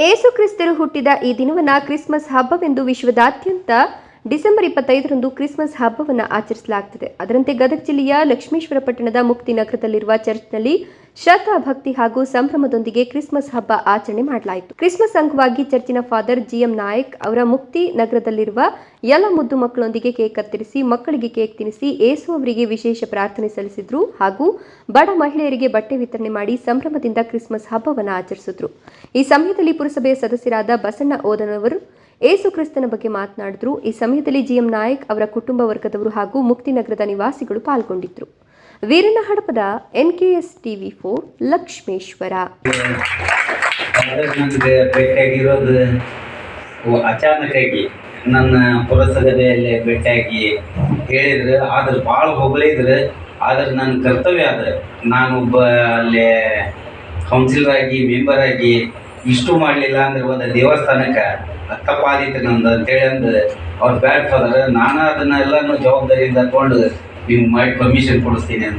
ಏಸು ಕ್ರಿಸ್ತರು ಹುಟ್ಟಿದ ಈ ದಿನವನ್ನ ಕ್ರಿಸ್ಮಸ್ ಹಬ್ಬವೆಂದು ವಿಶ್ವದಾದ್ಯಂತ ಡಿಸೆಂಬರ್ ಇಪ್ಪತ್ತೈದರಂದು ಕ್ರಿಸ್ಮಸ್ ಹಬ್ಬವನ್ನು ಆಚರಿಸಲಾಗುತ್ತದೆ ಅದರಂತೆ ಗದಗ ಜಿಲ್ಲೆಯ ಲಕ್ಷ್ಮೇಶ್ವರ ಪಟ್ಟಣದ ಮುಕ್ತಿ ನಗರದಲ್ಲಿರುವ ಚರ್ಚ್ನಲ್ಲಿ ಶ್ರದ್ಧಾ ಭಕ್ತಿ ಹಾಗೂ ಸಂಭ್ರಮದೊಂದಿಗೆ ಕ್ರಿಸ್ಮಸ್ ಹಬ್ಬ ಆಚರಣೆ ಮಾಡಲಾಯಿತು. ಕ್ರಿಸ್ಮಸ್ ಅಂಗವಾಗಿ ಚರ್ಚಿನ ಫಾದರ್ ಜಿಎಂ ನಾಯಕ್ ಅವರ ಮುಕ್ತಿ ನಗರದಲ್ಲಿರುವ ಎಲ್ಲ ಮುದ್ದು ಮಕ್ಕಳೊಂದಿಗೆ ಕೇಕ್ ಕತ್ತರಿಸಿ, ಮಕ್ಕಳಿಗೆ ಕೇಕ್ ತಿನ್ನಿಸಿ ಏಸು ಅವರಿಗೆ ವಿಶೇಷ ಪ್ರಾರ್ಥನೆ ಸಲ್ಲಿಸಿದ್ರು ಹಾಗೂ ಬಡ ಮಹಿಳೆಯರಿಗೆ ಬಟ್ಟೆ ವಿತರಣೆ ಮಾಡಿ ಸಂಭ್ರಮದಿಂದ ಕ್ರಿಸ್ಮಸ್ ಹಬ್ಬವನ್ನು ಆಚರಿಸಿದ್ರು. ಈ ಸಮಯದಲ್ಲಿ ಪುರಸಭೆಯ ಸದಸ್ಯರಾದ ಬಸಣ್ಣ ಓದನವರು ಏಸು ಕ್ರಿಸ್ತನ ಬಗ್ಗೆ ಮಾತನಾಡಿದ್ರು. ಈ ಸಮಯದಲ್ಲಿ ಜಿಎಂ ನಾಯಕ್ ಅವರ ಕುಟುಂಬ ವರ್ಗದವರು ಹಾಗೂ ಮುಕ್ತಿನಗರದ ನಿವಾಸಿಗಳು ಪಾಲ್ಗೊಂಡಿದ್ರು. Veeranna Hadapad S TV four Lakshmeshwar. ಭೇಟಿಯಾಗಿರೋದು ಅಚಾನಕ್ಕಾಗಿ. ನನ್ನ ಪುರಸಭೆಯಲ್ಲಿ ಭೇಟಿಯಾಗಿ ಹೇಳಿದ್ರು. ಆದ್ರೆ ಭಾಳ ಹೊಗಳಿದ್ರು ಆದ್ರೆ ನನ್ನ ಕರ್ತವ್ಯ ಅದ. ನಾನೊಬ್ಬ ಅಲ್ಲಿ ಕೌನ್ಸಿಲರ್ ಆಗಿ ಮೆಂಬರ್ ಆಗಿ ಇಷ್ಟು ಮಾಡಲಿಲ್ಲ ಅಂದ್ರೆ ಒಂದು ದೇವಸ್ಥಾನಕ್ಕೆ. ತಪ್ಪಾದಿತ್ತು ನಂದು ಅಂತೇಳಿ ಅಂದು ಅವ್ರು ಬ್ಯಾಟ್ ಹೋದ್ರೆ ನಾನು ಅದನ್ನ ಎಲ್ಲನೂ ಜವಾಬ್ದಾರಿಯಿಂದ ತಗೊಂಡು ನಿಮ್ಗೆ ಮೈ ಪರ್ಮಿಷನ್ ಕೊಡಿಸ್ತೀನಿ ಅಂತ.